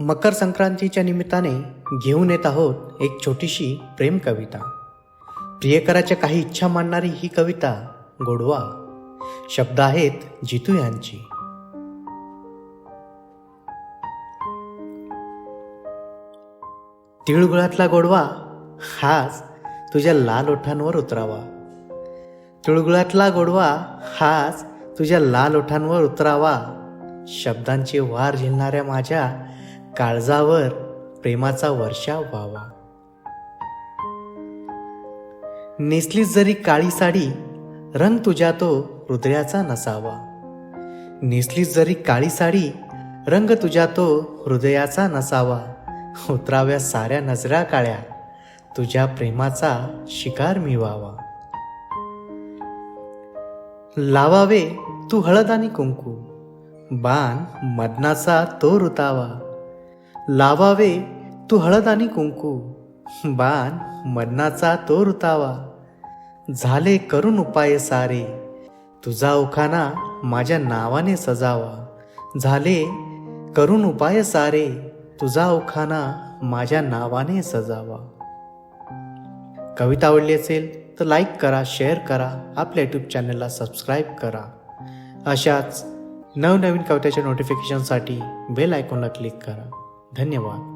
मकर संक्रांतीच्या निमित्ताने घेऊन येत आहोत एक छोटीशी प्रेम कविता. प्रियकराच्या काही इच्छा मांडणारी ही कविता गोडवा. शब्द आहेत जितू यांची. तिळगुळातला गोडवा हाच तुझ्या लाल ओठांवर उतरावा. तिळगुळातला गोडवा हाच तुझ्या लाल ओठांवर उतरावा. शब्दांची वार झेलणाऱ्या माझ्या काळजावर प्रेमाचा वर्षाव व्हावा. नेसलीस जरी काळी साडी रंग तुझ्या तो हृदयाचा नसावा. नेसलीस जरी काळी साडी रंग तुझ्या तो हृदयाचा नसावा. उतराव्या साऱ्या नजरा काळ्या तुझ्या प्रेमाचा शिकार मी व्हावा लावावे तू हळद आणि कुंकू बाण मदनाचा तो रुतावा. लावावे तू हळद आणि कुंकू. बाण मरणाचा तो ऋतावा झाले करून उपाय सारे. तुझा उखाना माझ्या नावाने सजावा. झाले करून उपाय सारे. तुझा उखाना माझ्या नावाने सजावा. कविता आवडली असेल तर लाईक करा शेअर करा. आपल्या यूट्यूब चॅनलला सबस्क्राईब करा. अशाच नवनवीन कवितेच्या नोटिफिकेशनसाठी बेल आयकॉनला क्लिक करा. धन्यवाद